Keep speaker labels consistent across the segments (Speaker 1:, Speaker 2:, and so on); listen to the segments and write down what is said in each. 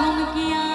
Speaker 1: não que há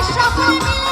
Speaker 1: সবাই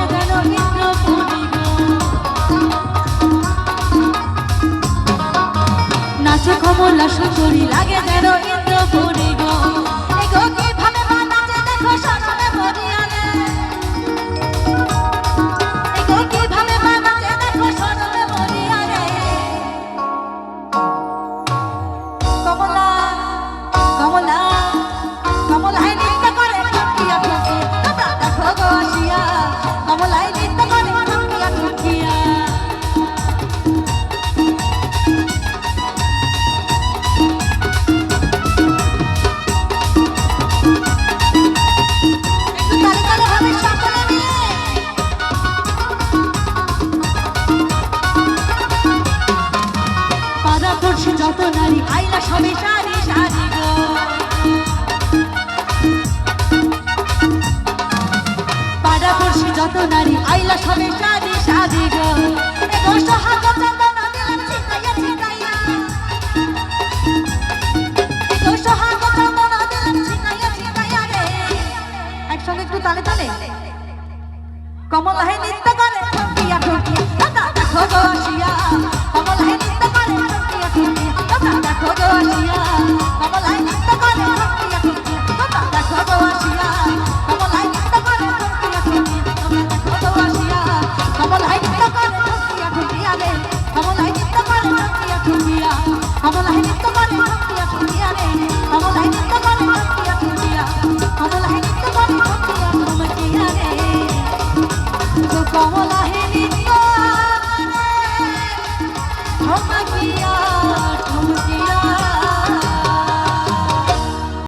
Speaker 1: উল্লাস লাগে যেন ইন্দ্রপুরী। আকর্ষণ যত নারী, আইলা সবে সারি সারি পাড়াপড়শি যত নারী, আইলা সবে সারি সারি গো। একসঙ্গে একটু তালে তালে। কমল লাহে নৃত্য করে, ঠকিয়া ঠকিয়া দাদা ঠকিয়া।